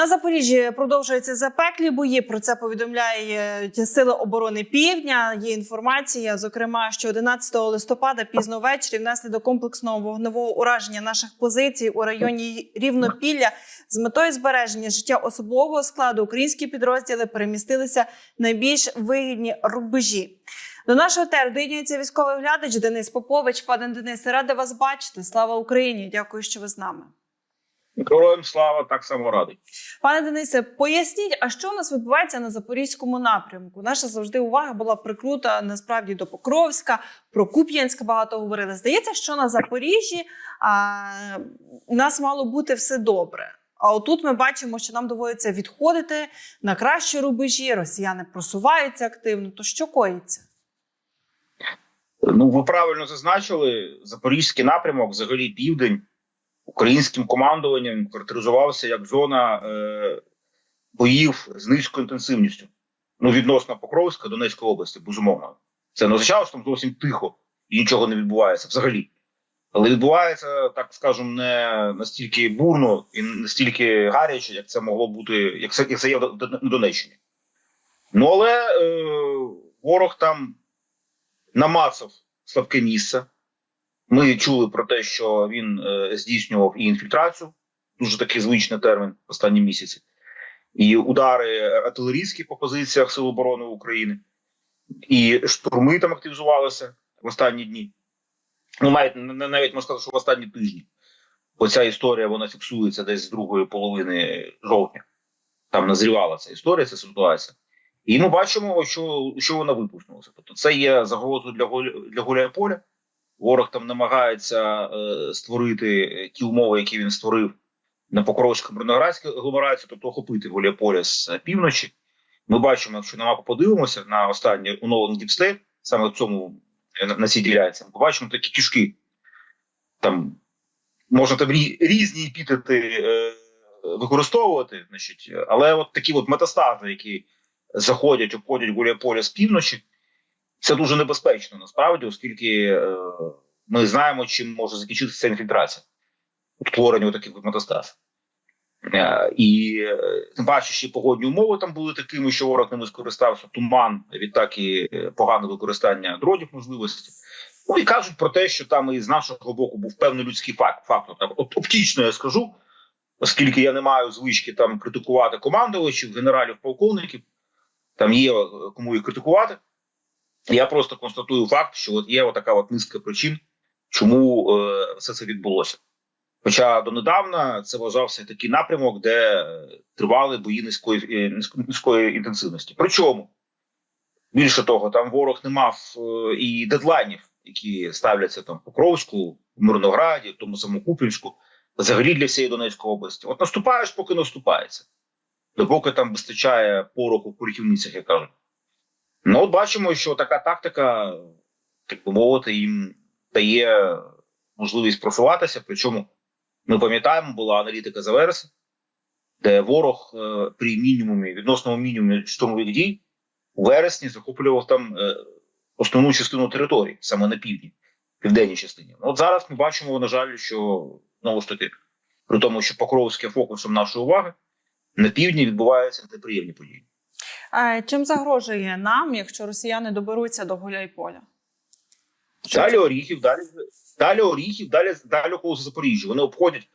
На Запоріжжі продовжуються запеклі бої. Про це повідомляють Сили оборони Півдня. Є інформація, зокрема, що 11 листопада пізно ввечері внаслідок комплексного вогневого ураження наших позицій у районі Рівнопілля з метою збереження життя особового складу українські підрозділи перемістилися в найбільш вигідні рубежі. До нашого теру доєднується військовий оглядач Денис Попович. Пане Денисе, рада вас бачити. Слава Україні! Дякую, що ви з нами. Героям слава так само радий. Пане Денисе, поясніть, а що у нас відбувається на запорізькому напрямку? Наша завжди увага була прикрута насправді до Покровська, про Куп'янськ багато говорили. Здається, що на Запоріжжі а, у нас мало бути все добре. А отут ми бачимо, що нам доводиться відходити на кращі рубежі. Росіяни просуваються активно. То що коїться? Ну ви правильно зазначили, запорізький напрямок, взагалі південь, українським командуванням характеризувався як зона е, боїв з низькою інтенсивністю. Ну, відносно Покровська, Донецької області, безумовно. Це не означало, що там зовсім тихо і нічого не відбувається взагалі. Але відбувається, так скажемо, не настільки бурно і настільки гаряче, як це могло бути, як це, як це є на Донеччині. Ну але е, ворог там намацав слабке місце. Ми чули про те, що він е, здійснював і інфільтрацію, дуже такий звичний термін останні місяці, і удари артилерійські по позиціях Сил оборони України, і штурми там активізувалися в останні дні. Ну, навіть навіть можна сказати, що в останні тижні. Оця історія вона фіксується десь з другої половини жовтня. Там назрівала ця історія, ця ситуація. І ми бачимо, що що вона випустилася. Тобто, це є загрозою для для Гуляйполя. Ворог там намагається е, створити ті умови, які він створив на Покровському Броноградській агломерації, тобто охопити Гуляйполя з півночі. Ми бачимо, якщо на мапу подивимося на останній оновлений діпстейт, саме в цьому на, на цій ділянці, ми побачимо такі кішки. Там можна там різні епітети е, використовувати, значить, але от такі от метастази, які заходять, обходять Гуляйполя з півночі. Це дуже небезпечно насправді, оскільки е, ми знаємо, чим може закінчитися ця інфільтрація, утворення таких метастаз. Е, і тим паче, ще погодні умови там були такими, що ворог ними скористався, туман, відтак і е, погане використання дронів можливості. Ну і кажуть про те, що там і з нашого боку був певний людський факт, фактор. От оптично я скажу, оскільки я не маю звички там критикувати командувачів, генералів, полковників там є кому їх критикувати. Я просто констатую факт, що от є така от низка причин, чому е, все це відбулося. Хоча донедавна це вважався такий напрямок, де тривали бої низької е, низької інтенсивності. Причому більше того, там ворог не мав е, і дедлайнів, які ставляться там в Покровську, в Мирнограді, в тому самому Купінську, взагалі для всієї Донецької області. От наступаєш, поки наступається допоки там вистачає пороху в порохівницях, як кажуть. Ну, от бачимо, що така тактика, так би мовити, їм дає можливість просуватися. Причому ми пам'ятаємо, була аналітика за вересень, де ворог е, при мінімумі, відносному мінімумі штурмових дій у вересні захоплював там е, основну частину території, саме на півдні, південній частині. От зараз ми бачимо, на жаль, що знову ж таки, при тому, що Покровське фокусом нашої уваги на півдні відбуваються неприємні події. А чим загрожує нам, якщо росіяни доберуться до Гуляйполя? Далі Оріхів, далі далі Оріхів, далі далі около Запоріжжя. Вони обходять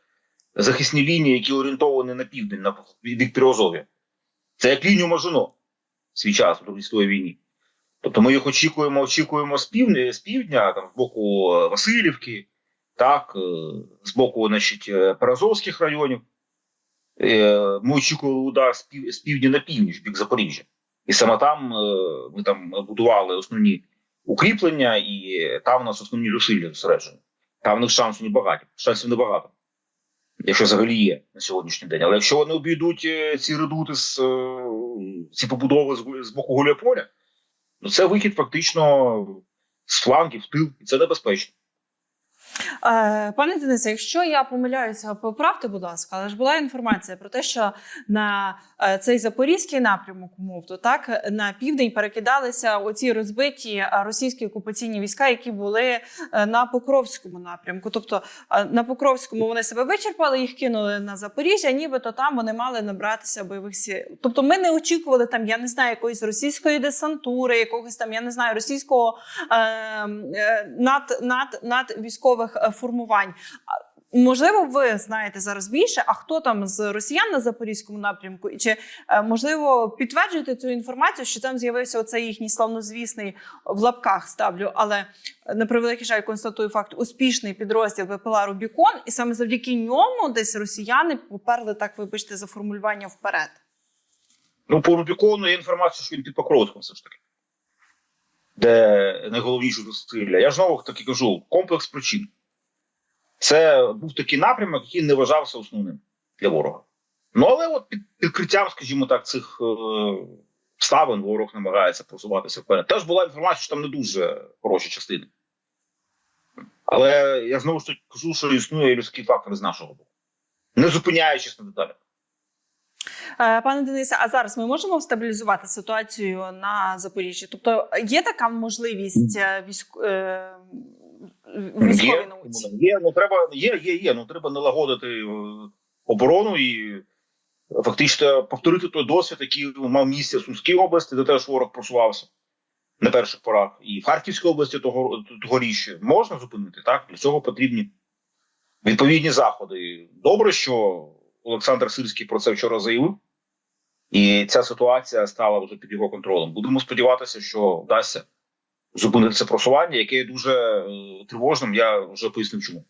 захисні лінії, які орієнтовані на південь, на бік Приозов'я. Це як лінію Мажино свій час у Другій війні. Тобто ми їх очікуємо, очікуємо з півдня, з півдня, там з боку Васильівки, так, е, з боку значить, е, Перазовських районів. Е, ми очікували удар з, півдня на північ, бік Запоріжжя. І саме там е, ми там будували основні укріплення, і там у нас основні зусилля зосереджені. Там в них шансів небагато. Шансів небагато, якщо взагалі є на сьогоднішній день. Але якщо вони обійдуть е, ці редути з ці побудови з, боку Гуляйполя, ну це вихід фактично з флангів тил, і це небезпечно. Е, Пане Денисе, якщо я помиляюся, поправте, будь ласка, але ж була інформація про те, що на е, цей запорізький напрямок умовно, так на південь перекидалися оці розбиті е, російські окупаційні війська, які були на Покровському напрямку. Тобто на Покровському вони себе вичерпали, їх кинули на Запоріжжя, нібито там вони мали набратися бойових сил. Тобто, ми не очікували там, я не знаю, якоїсь російської десантури, якогось там, я не знаю, російського е, е, над, над, над військових е, формувань. Можливо, ви знаєте зараз більше, а хто там з росіян на запорізькому напрямку, і чи е, можливо підтверджуєте цю інформацію, що там з'явився оцей їхній славнозвісний в лапках ставлю, але е, на превеликий жаль констатую факт успішний підрозділ ВПЛА Рубікон, і саме завдяки ньому десь росіяни поперли так, вибачте, за формулювання вперед. Ну, по Рубікону є інформація, що він під Покровськом все ж таки. Де найголовніше зусилля. Я знову таки кажу: комплекс причин. Це був такий напрямок, який не вважався основним для ворога. Ну, але от під підкриттям, скажімо так, цих е, обставин ворог намагається просуватися вперед. Теж була інформація, що там не дуже хороші частини. Але я знову ж таки кажу, що існує людський фактор з нашого боку, не зупиняючись на деталях. Е, Пане Денисе, а зараз ми можемо стабілізувати ситуацію на Запоріжжі? Тобто є така можливість е, військ... військовій Є, науці? Є, ну треба, є, є, є. Ну треба налагодити е, оборону і фактично повторити той досвід, який мав місце в Сумській області, де теж ворог просувався на перших порах. І в Харківській області того тогоріч можна зупинити. Так для цього потрібні відповідні заходи. Добре, що Олександр Сирський про це вчора заявив, і ця ситуація стала вже під його контролем. Будемо сподіватися, що вдасться зупинити це просування, яке є дуже е, тривожним. Я вже пояснив, чому.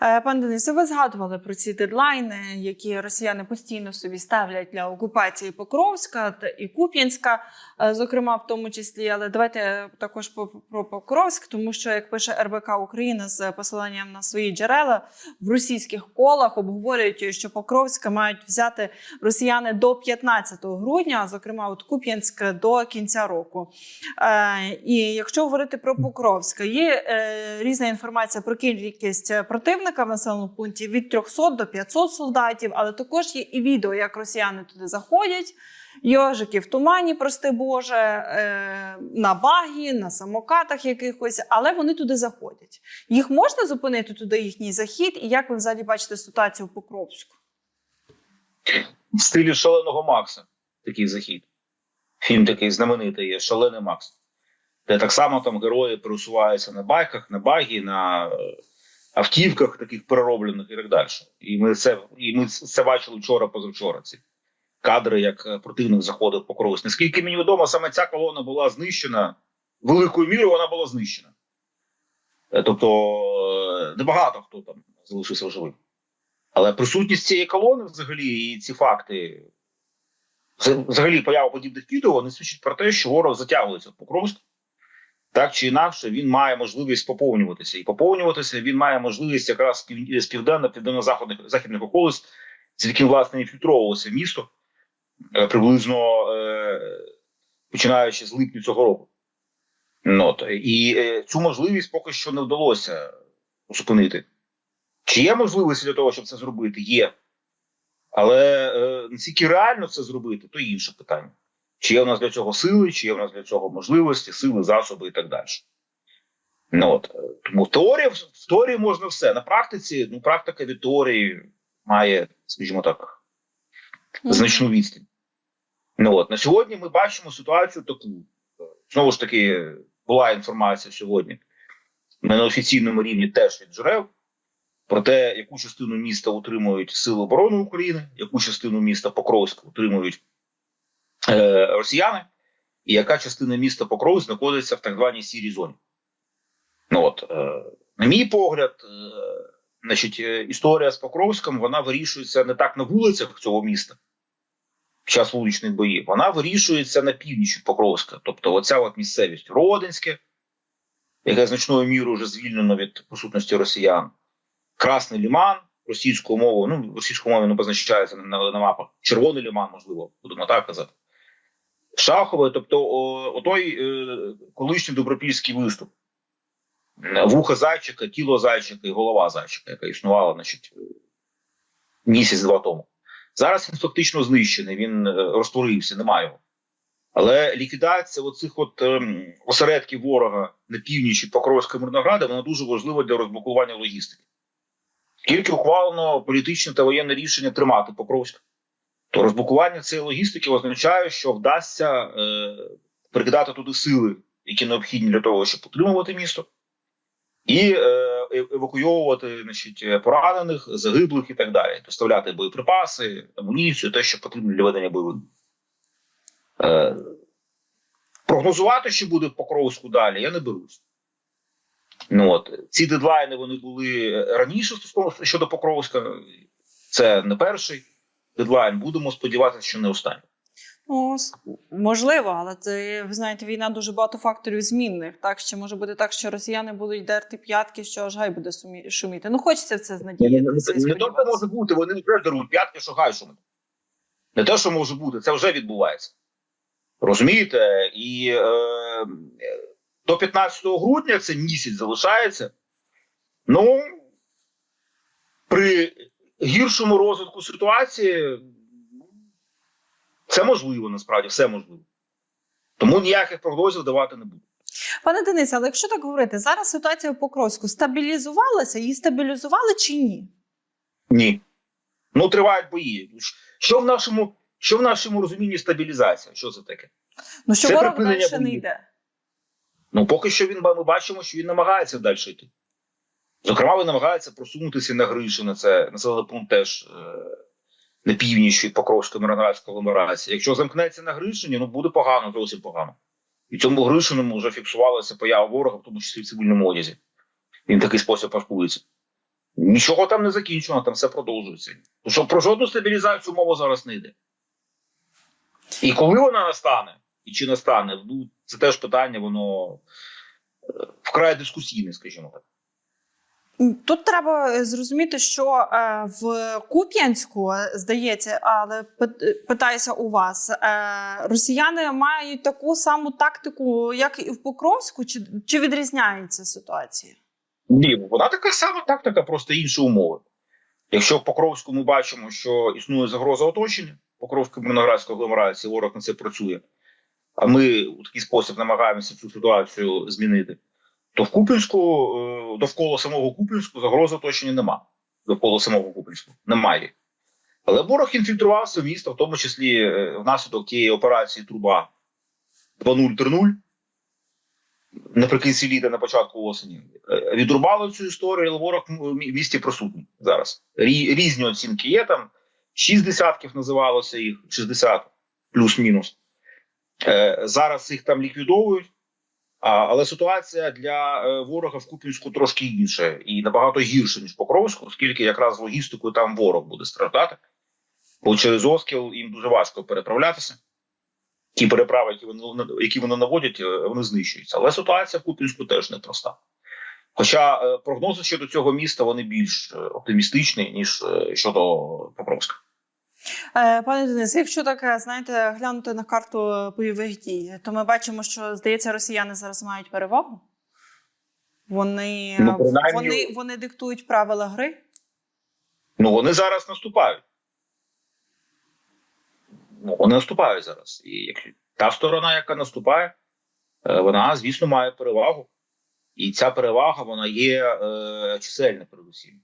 Пан Пане Денисе, ви згадували про ці дедлайни, які росіяни постійно собі ставлять для окупації Покровська та і Куп'янська, е, зокрема в тому числі. Але давайте також про Покровськ, тому що як пише РБК Україна з посиланням на свої джерела в російських колах обговорюють, що Покровська мають взяти росіяни до 15 грудня, зокрема от Куп'янськ до кінця року. Е, і якщо говорити про Покровська, є е, різна інформація про кількість е, противника в населеному пункті від 300 до 500 солдатів, але також є і відео, як росіяни туди заходять. Йожики в тумані, прости Боже, е, на багі, на самокатах якихось, але вони туди заходять. Їх можна зупинити туди їхній захід, і як ви взагалі бачите ситуацію в Покровську? В стилі шаленого Макса такий захід. Фільм такий знаменитий є Шалений Макс. Де так само там герої пересуваються на байках, на багі, на е, автівках, таких перероблених і так далі. І ми це, і ми це бачили вчора, позавчора. Ці кадри, як е, противник заходив по крові. Наскільки мені відомо, саме ця колона була знищена великою мірою, вона була знищена. Е, Тобто е, небагато хто там залишився живим. Але присутність цієї колони, взагалі, і ці факти, взагалі, поява подібних відео, вони свідчать про те, що ворог затягується в Покровськ. Так чи інакше, він має можливість поповнюватися. І поповнюватися він має можливість якраз з південно південно-західних західних околиць, з яким власне інфільтровувалося місто приблизно е, починаючи з липня цього року. Ну, от, і е, цю можливість поки що не вдалося зупинити. Чи є можливість для того, щоб це зробити? Є. Але е, наскільки реально це зробити, то інше питання. Чи є у нас для цього сили, чи є у нас для цього можливості, сили, засоби і так далі. Ну, от. е, Тому в теорії, в теорії можна все. На практиці, ну, практика від теорії має, скажімо так, значну відстань. Ну, от. На сьогодні ми бачимо ситуацію таку. Знову ж таки, була інформація сьогодні на неофіційному рівні теж від джерел про те, яку частину міста утримують Сили оборони України, яку частину міста Покровськ утримують е, росіяни, і яка частина міста Покровськ знаходиться в так званій сірій зоні. Ну от, е, на мій погляд, е, значить, е, історія з Покровськом вона вирішується не так на вулицях цього міста під час вуличних боїв, вона вирішується на північ Покровська. Тобто, оця от місцевість Родинське, яке значною мірою вже звільнено від присутності росіян. Красний ліман російською мовою, ну російською мовою не позначається на, на мапах. Червоний ліман, можливо, будемо так казати. Шахове, тобто, о, отой е, колишній добропільський виступ. вуха зайчика, тіло зайчика і голова зайчика, яка існувала значить, місяць-два тому. Зараз він фактично знищений, він е, розтворився, немає його. Але ліквідація оцих от ем, осередків ворога на північі Покровська Мирнограда вона дуже важлива для розблокування логістики. Тільки ухвалено політичне та воєнне рішення тримати Покровськ, то розблокування цієї логістики означає, що вдасться е, прикидати туди сили, які необхідні для того, щоб утримувати місто, і е, е- евакуйовувати значить, поранених, загиблих і так далі, доставляти боєприпаси, амуніцію, те, що потрібно для ведення бойових. Е, прогнозувати, що буде Покровську далі, я не берусь. Ну, от. Ці дедлайни вони були раніше стосовно щодо Покровська. Це не перший дедлайн. Будемо сподіватися, що не останній. Ну, можливо, але це ви знаєте, війна дуже багато факторів змінних. Так ще може бути так, що росіяни будуть дерти п'ятки, що аж гай буде сумі- шуміти. Ну хочеться в це Не, не, знадіятися. не то, що може бути, вони вже дарують п'ятки, що хай шумить. Не те, що може бути, це вже відбувається. Розумієте? І е, до 15 грудня це місяць залишається. Ну, при гіршому розвитку ситуації це можливо, насправді, все можливо. Тому ніяких прогнозів давати не буду. Пане Денисе, але якщо так говорити, зараз ситуація в Покровську стабілізувалася, її стабілізували чи ні? Ні. Ну, тривають бої. Що в нашому, що в нашому розумінні стабілізація? Що це таке? Ну що Це ворог далі не йде? Ну, поки що він ми бачимо, що він намагається далі йти. Зокрема, він намагається просунутися на Гришине, це населений пункт теж е, на північ від Покровської Мироноградської агломерації. Якщо замкнеться на Гришині, ну буде погано, зовсім погано. І цьому Гришиному вже фіксувалася поява ворога, в тому числі в цивільному одязі. Він такий спосіб пашкується. Нічого там не закінчено, там все продовжується. Тому що про жодну стабілізацію мова зараз не йде. І коли вона настане, і чи настане, ну це теж питання, воно е, вкрай дискусійне, скажімо так. Тут треба е, зрозуміти, що е, в Куп'янську, е, здається, але питаюся у вас, росіяни мають таку саму тактику, як і в Покровську, чи, чи відрізняється ситуація? Ні, вона така сама тактика, просто інші умови. Якщо в Покровську ми бачимо, що існує загроза оточення, Покровської Мирноградської агломерації, ворог на це працює, а ми у такий спосіб намагаємося цю ситуацію змінити, то в Купінську, е, довкола самого Купінську загрози оточення нема. Довкола самого Купінську немає. Але ворог інфільтрувався в місто, в тому числі е, внаслідок тієї операції Труба 2.0-3.0 наприкінці літа, на початку осені. Е, Відрубали цю історію, але ворог в місті присутній зараз. Різні оцінки є там. Шість десятків називалося їх, 60 плюс-мінус. Зараз їх там ліквідовують. Але ситуація для е, ворога в Купінську трошки інша і набагато гірша, ніж Покровську, оскільки якраз логістикою там ворог буде страждати. Бо через Оскіл їм дуже важко переправлятися. Ті переправи, які вони, які вони наводять, е, вони знищуються. Але ситуація в Купінську теж непроста. Хоча е, прогнози щодо цього міста вони більш оптимістичні, ніж щодо Покровська. Е, Пане Денисе, якщо так е, знаєте, глянути на карту бойових дій, то ми бачимо, що здається, росіяни зараз мають перевагу. Вони, Ну, е, принаймні- вони, вони диктують правила гри. Ну вони зараз наступають. Ну, вони наступають зараз. І якщо та сторона, яка наступає, вона, звісно, має перевагу. І ця перевага вона є е, чисельна передусім.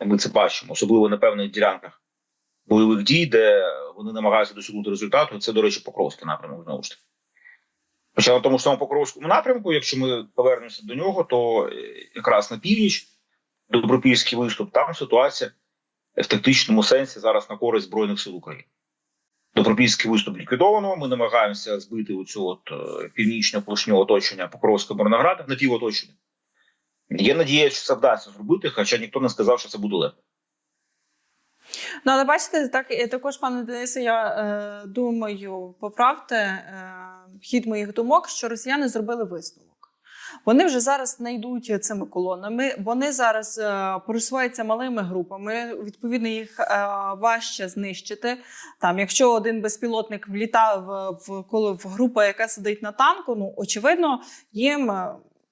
Ми це бачимо, особливо на певних ділянках бойових дій, де вони намагаються досягнути результату. Це, до речі, Покровський напрямок знову ж таки. Хоча на тому ж самому Покровському напрямку, якщо ми повернемося до нього, то е, якраз на північ, добропільський виступ, там ситуація в тактичному сенсі зараз на користь Збройних сил України. Добропільський виступ ліквідовано. Ми намагаємося збити оцю от е, північне площню оточення Покровського Мирнограда, напівоточення. Є надія, що це вдасться зробити, хоча ніхто не сказав, що це буде легко. Ну, але бачите, так і також, пане Денисе, я е, думаю, поправте е, хід моїх думок, що росіяни зробили висновок. Вони вже зараз не йдуть цими колонами, вони зараз е, пересуваються малими групами. Відповідно, їх е, важче знищити. Там, якщо один безпілотник влітав в, в в групу, яка сидить на танку, ну очевидно, їм.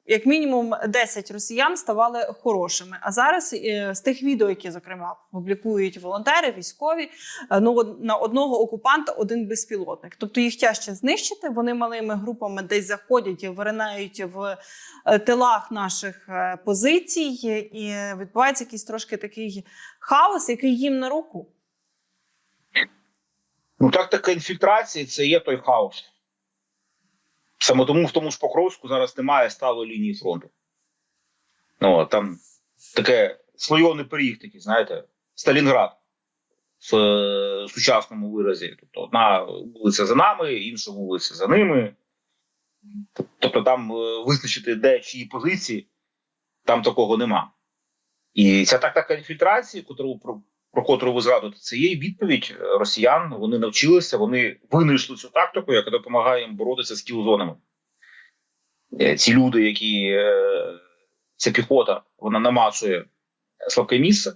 Як мінімум 10 росіян ставали хорошими. А зараз е, з тих відео, які зокрема публікують волонтери, військові, е, ну на одного окупанта один безпілотник. Тобто їх тяжче знищити. Вони малими групами десь заходять і виринають в е, тилах наших позицій, і відбувається якийсь трошки такий хаос, який їм на руку. Ну, тактика інфільтрації це є той хаос. Саме тому в тому ж Покровську зараз немає сталої лінії фронту. Ну, там таке слойоний пиріг, такий, знаєте, Сталінград в е, сучасному виразі. Тобто одна вулиця за нами, інша вулиця за ними. Тобто там е, визначити, де чиї позиції, там такого нема. І ця тактика інфільтрації, котру про, котру ви згадуєте, це є відповідь е, росіян. Вони навчилися, вони винайшли цю тактику, яка допомагає їм боротися з кілзонами. Е, Ці люди, які е, ця піхота, вона намацує слабке місце,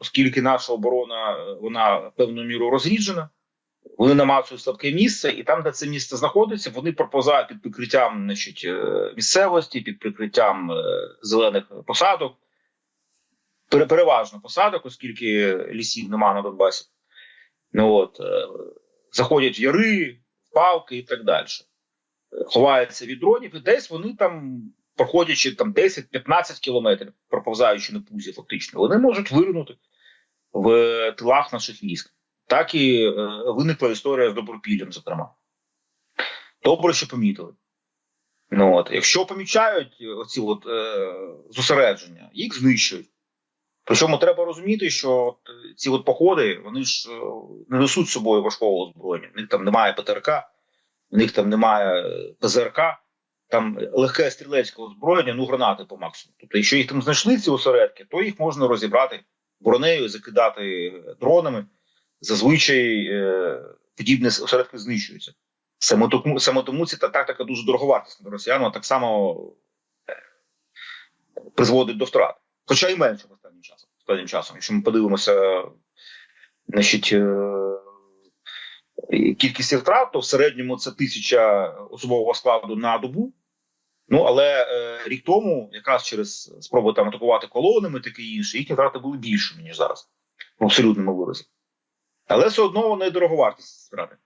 оскільки наша оборона вона певною мірою розріджена. Вони намацують слабке місце, і там, де це місце знаходиться, вони проповзають під прикриттям значить, місцевості, під прикриттям зелених посадок. Пере- Переважно посадок, оскільки лісів нема на Донбасі. Ну, от, е, заходять в яри, в палки і так далі. Е, Ховаються від дронів, і десь вони там, проходячи там 10-15 кілометрів, проповзаючи на пузі, фактично, вони можуть виринути в тилах наших військ. Так і е, виникла історія з Добропіллям, зокрема. Добре, що помітили. Ну, от. Якщо помічають оці от, е, зосередження, їх знищують. Причому треба розуміти, що е, ці от походи вони ж е, не несуть з собою важкого озброєння. В них там немає ПТРК, в них там немає е, ПЗРК, там легке стрілецьке озброєння, ну гранати по максимуму. Тобто, якщо їх там знайшли ці осередки, то їх можна розібрати бронею, закидати дронами. Зазвичай подібні осередки знищуються. Саме тому, саме тому ця тактика дуже дороговартісна до росіян, вона так само призводить до втрат. Хоча й менше останнім часом. Якщо ми подивимося, значить, е, кількість втрат, то в середньому це тисяча особового складу на добу. Ну але е, рік тому, якраз через спроби там атакувати колонами, таке інше, їхні втрати були більшими, ніж зараз, в абсолютному виразі. Але все одно вони дороговартісні втрати.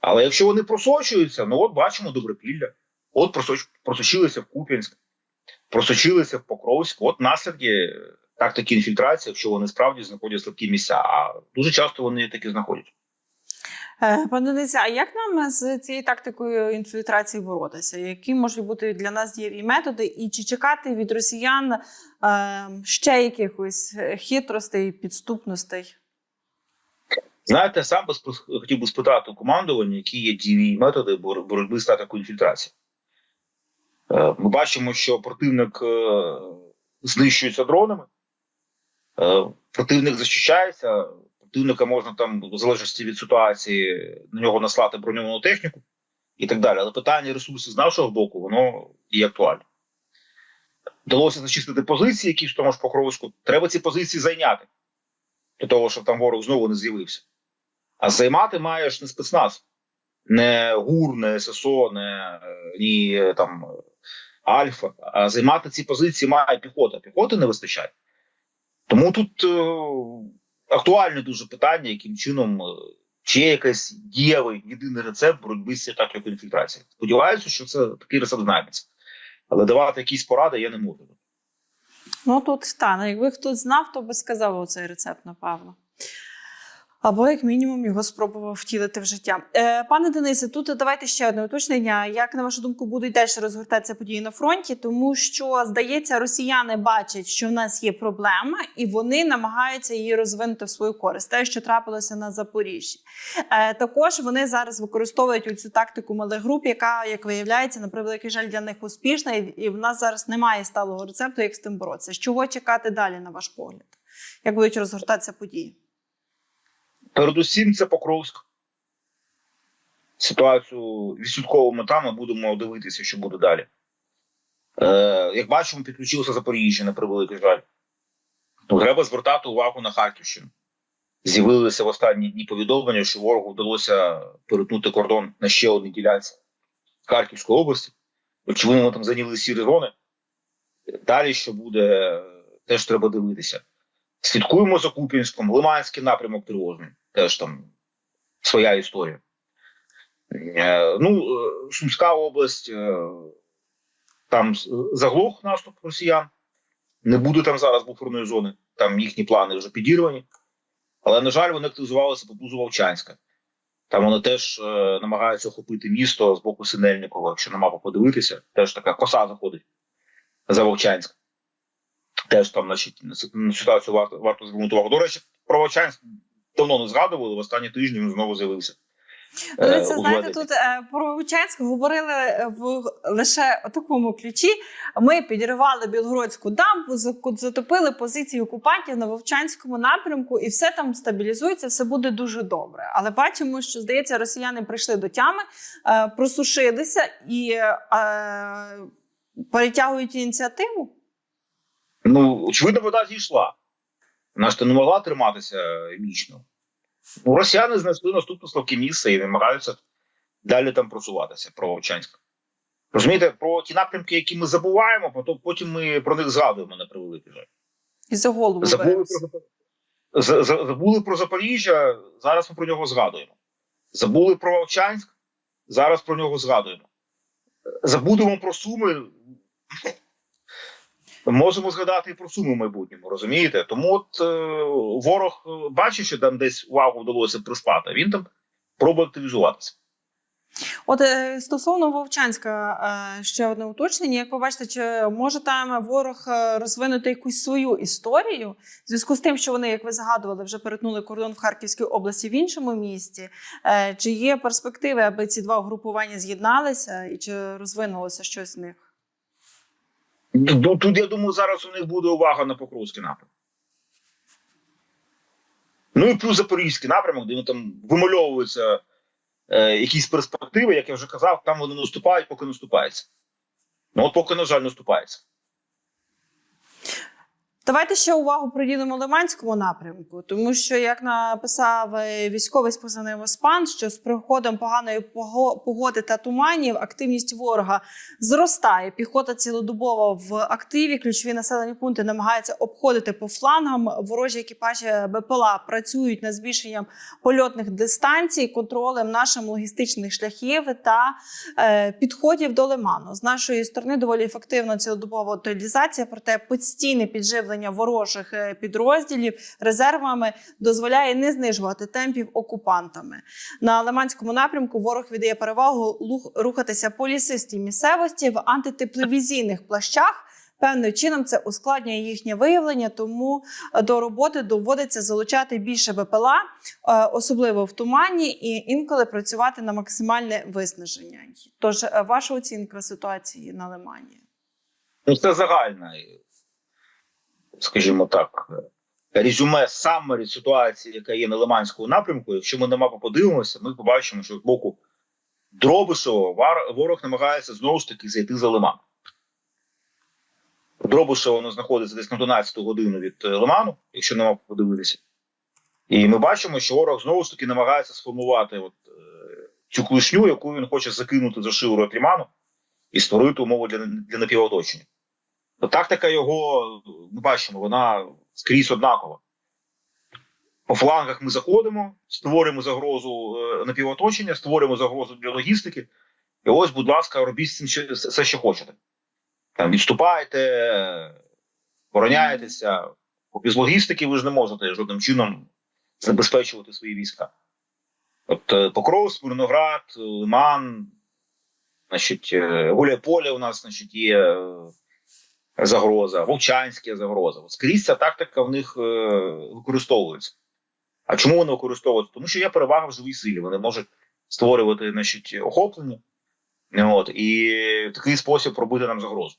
Але якщо вони просочуються, ну от бачимо Добропілля, от просоч, просочилися в Куп'янськ, просочилися в Покровськ, от наслідки тактики інфільтрації, якщо вони справді знаходять слабкі місця. А дуже часто вони такі знаходять. Е, Пане Денисе, а як нам з цією тактикою інфільтрації боротися? Які можуть бути для нас дієві методи, і чи чекати від росіян е, ще якихось хитростей, підступностей? Знаєте, сам би хотів би спитати у командування, які є дієві методи боротьби з тактикою інфільтрації. Е, Ми бачимо, що противник е, знищується дронами, е, противник захищається, противника можна там, в залежності від ситуації, на нього наслати броньовану техніку і так далі. Але питання ресурсів з нашого боку, воно є актуальне. Вдалося зачистити позиції, які в тому ж Покровську. Треба ці позиції зайняти для того, щоб там ворог знову не з'явився. А займати маєш не спецназ, не ГУР, не ССО, не е, ні е, там е, Альфа. А займати ці позиції має піхота. Піхоти не вистачає. Тому тут е, актуальне дуже питання, яким чином, е, чи є якийсь дієвий єдиний рецепт боротьби з атакою інфільтрації. Сподіваюся, що це такий рецепт знайдеться. Але давати якісь поради я не можу. Ну тут та, ну, якби хтось знав, то би сказав оцей рецепт, напевно. Або, як мінімум, його спробував втілити в життя. Е, пане Денисе, тут давайте ще одне уточнення. Як на вашу думку будуть далі розгортатися події на фронті? Тому що здається, росіяни бачать, що в нас є проблема, і вони намагаються її розвинути в свою користь. Те, що трапилося на Запоріжжі. Е, також вони зараз використовують цю тактику малих груп, яка, як виявляється, на превеликий жаль для них успішна, і, в нас зараз немає сталого рецепту, як з тим боротися. З чого чекати далі, на ваш погляд? Як будуть розгортатися події? Передусім, це Покровськ. Ситуацію відсотковими там ми будемо дивитися, що буде далі. Е, як бачимо, підключилося Запоріжжя на превеликий жаль. Ну, треба звертати увагу на Харківщину. З'явилися в останні дні повідомлення, що ворогу вдалося перетнути кордон на ще одній ділянці Харківської області. Очевидно, ми там зайняли сірі зони. Далі що буде, теж треба дивитися. Слідкуємо за Купінськом, Лиманський напрямок тривожний. Теж там своя історія. Е, Ну, е, Сумська область, е, там заглох наступ росіян. Не буде там зараз буферної зони, там їхні плани вже підірвані. Але, на жаль, вони активізувалися поблизу Вовчанська. Там вони теж е, намагаються охопити місто з боку Синельникова, якщо на мапу подивитися, теж така коса заходить за Вовчанськ. Теж там значить, на на ситуацію варто, варто звернути увагу. До речі, про Вовчанськ давно не згадували, в останні тижні він знову з'явився. Ну, Е, це знаєте, тут е, про Вовчанськ говорили е, в лише такому ключі. Ми підірвали Білгородську дамбу, затопили позиції окупантів на Вовчанському напрямку, і все там стабілізується, все буде дуже добре. Але бачимо, що здається, росіяни прийшли до тями, просушилися і перетягують ініціативу. Ну, очевидно, вода зійшла. Вона ж то не могла триматися вічно. Ну, росіяни знайшли наступне слабке місце і намагаються далі там просуватися про Вовчанськ. Розумієте, про ті напрямки, які ми забуваємо, потім, потім ми про них згадуємо на превеликий жаль. І за голову Забули про. Забули про Запоріжжя, зараз ми про нього згадуємо. Забули про Вовчанськ, зараз про нього згадуємо. Забудемо про Суми. Можемо згадати і про суми в майбутньому, розумієте? Тому от е, ворог е, бачить, що там десь увагу вдалося приспати, він там пробує активізуватися. От е, стосовно Вовчанська, е, ще одне уточнення. Як ви бачите, чи може там ворог розвинути якусь свою історію в зв'язку з тим, що вони, як ви згадували, вже перетнули кордон в Харківській області в іншому місті? Чи є перспективи, аби ці два угрупування з'єдналися і чи розвинулося щось з них? Тут, я думаю, зараз у них буде увага на Покровський напрямок. Ну і плюс Запорізький напрямок, де там вимальовуються е, якісь перспективи, як я вже казав, там вони наступають, поки наступаються. Ну от поки, на жаль, наступається. Давайте ще увагу приділимо Лиманському напрямку, тому що, як написав е, військовий з Оспан, що з приходом поганої пого- погоди та туманів активність ворога зростає. Піхота цілодобово в активі. Ключові населені пункти намагаються обходити по флангам. Ворожі екіпажі БПЛА працюють над збільшенням польотних дистанцій, контролем нашим логістичних шляхів та е, підходів до лиману. З нашої сторони доволі ефективна цілодобова утилізація, проте постійне підживлення ворожих е, підрозділів резервами дозволяє не знижувати темпів окупантами. На Лиманському напрямку ворог віддає перевагу рухатися по лісистій місцевості в антитепловізійних плащах. Певним чином це ускладнює їхнє виявлення, тому е, до роботи доводиться залучати більше БПЛА, е, особливо в тумані, і інколи працювати на максимальне виснаження. Тож, ваша оцінка ситуації на Лимані? Ну, це загальна, скажімо так, резюме саммері ситуації, яка є на Лиманському напрямку. Якщо ми на мапу подивимося, ми побачимо, що з боку Дробишева ворог намагається знову ж таки зайти за Лиман. Дробишево воно знаходиться десь на 12 годину від е, Лиману, якщо на мапу подивитися. І ми бачимо, що ворог знову ж таки намагається сформувати от, е, цю клишню, яку він хоче закинути за шиворот Ліману і створити умови для, для напівоточення. То тактика його, ми бачимо, вона скрізь однакова. По флангах ми заходимо, створюємо загрозу е, напівоточення, створюємо загрозу для логістики. І ось, будь ласка, робіть цим все, що хочете. Там відступайте, обороняєтеся. Бо без логістики ви ж не можете жодним чином забезпечувати свої війська. От е, Покров, Смирноград, Лиман, значить, е, Гуляйполе у нас значить, є загроза, Вовчанська загроза. Скрізь ця тактика в них е, використовується. А чому вони використовуються? Тому що є перевага в живій силі. Вони можуть створювати значить, охоплення от, і в такий спосіб робити нам загрозу.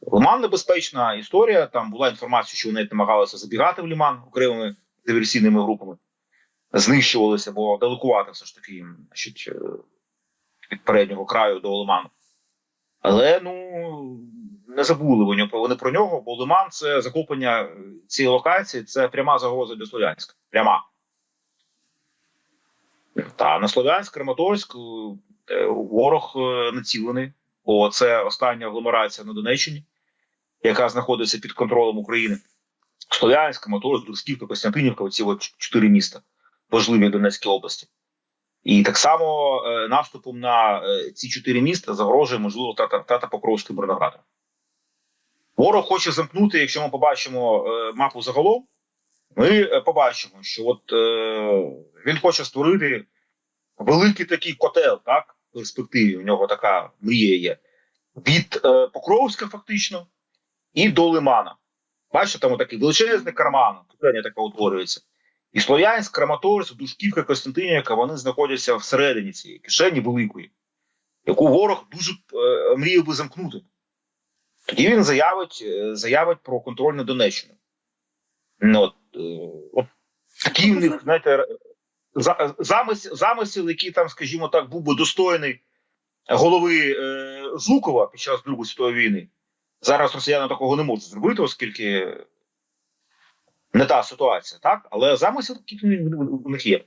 Лиман небезпечна історія. Там була інформація, що вони намагалися забігати в Ліман окремими диверсійними групами, знищувалися, бо далекувати все ж таки значить, е, від переднього краю до Лиману. Але ну не забули вони про нього, бо Лиман це захоплення е, цієї локації, це пряма загроза для Слов'янська. Пряма. Та на Слов'янськ, Краматорськ е, ворог е, націлений. О, це остання агломерація на Донеччині, яка знаходиться під контролем України. Слов'янськ, Краматорськ, Дружківка, Костянтинівка оці от чотири міста важливі в Донецькій області. І так само наступом на ці чотири міста загрожує, можливо, тата, тата Покровський Мирноград. Ворог хоче замкнути, якщо ми побачимо е, мапу загалом, ми е, побачимо, що от е, він хоче створити великий такий котел, так, в перспективі. У нього така мрія є. Від е, Покровська, фактично, і до Лимана. Бачите, там такий величезний карман, питання таке утворюється. І Слов'янськ, Краматорськ, Душківка, Костянтинівка, вони знаходяться всередині цієї кишені великої, яку ворог дуже е, мріяв би замкнути. Тоді він заявить, е, заявить про контроль над Донеччину. Ну, от, е, от такий в них, знаєте, замисел, замисел, який там, скажімо так, був би достойний голови е, Жукова під час Другої світової війни. Зараз росіяни такого не можуть зробити, оскільки не та ситуація, так? Але замисел такий у них є.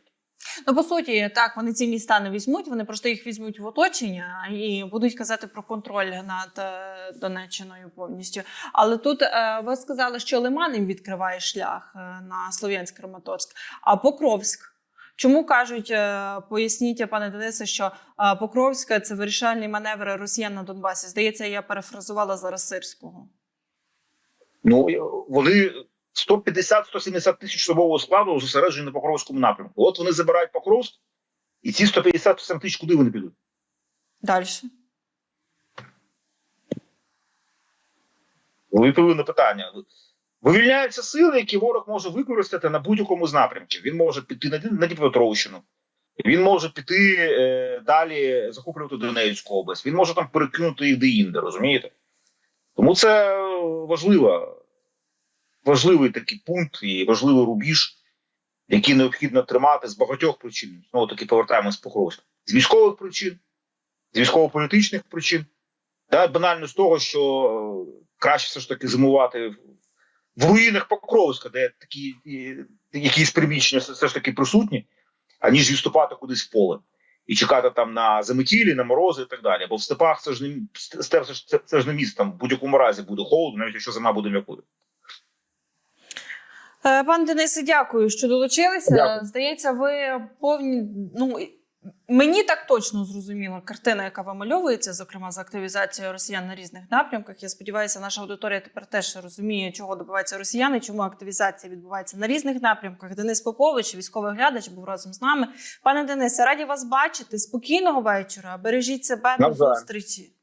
Ну, по суті, так, вони ці міста не візьмуть, вони просто їх візьмуть в оточення і будуть казати про контроль над е, Донеччиною повністю. Але тут е, ви сказали, що Лиман їм відкриває шлях е, на Слов'янськ Краматорськ, а Покровськ. Чому кажуть, поясніть, пане Денисе, що е, Покровська це вирішальні маневри росіян на Донбасі. Здається, я перефразувала зараз сирського. Ну вони 150-170 тисяч особового складу зосереджені на Покровському напрямку. От вони забирають Покровськ, і ці 150-170 тисяч куди вони підуть? Далі. Ви відповіли на питання. Вивільняються сили, які ворог може використати на будь-якому з напрямків. Він може піти на, на Дніпропетровщину, він може піти е, далі захоплювати Донецьку область, він може там перекинути їх де-інде, розумієте? Тому це важливо, важливий такий пункт і важливий рубіж, який необхідно тримати з багатьох причин. Знову таки повертаємось з Покровська. З військових причин, з військово-політичних причин, та банально з того, що е, краще все ж таки зимувати в- руїнах Покровська, де такі якісь приміщення все ж таки присутні, аніж відступати кудись в поле і чекати там на заметілі, на морози і так далі. Бо в степах це ж не степ, це, це, це ж не місце, там в будь-якому разі буде холодно, навіть якщо зима буде м'якою. Е, Пане Денисе, дякую, що долучилися. Дякую. Здається, ви повні. Ну мені так точно зрозуміла картина, яка вимальовується, зокрема з активізацією росіян на різних напрямках. Я сподіваюся, наша аудиторія тепер теж розуміє, чого добиваються росіяни, чому активізація відбувається на різних напрямках. Денис Попович, військовий глядач, був разом з нами. Пане Денисе, раді вас бачити. Спокійного вечора. Бережіть себе до Навзаєм. зустрічі.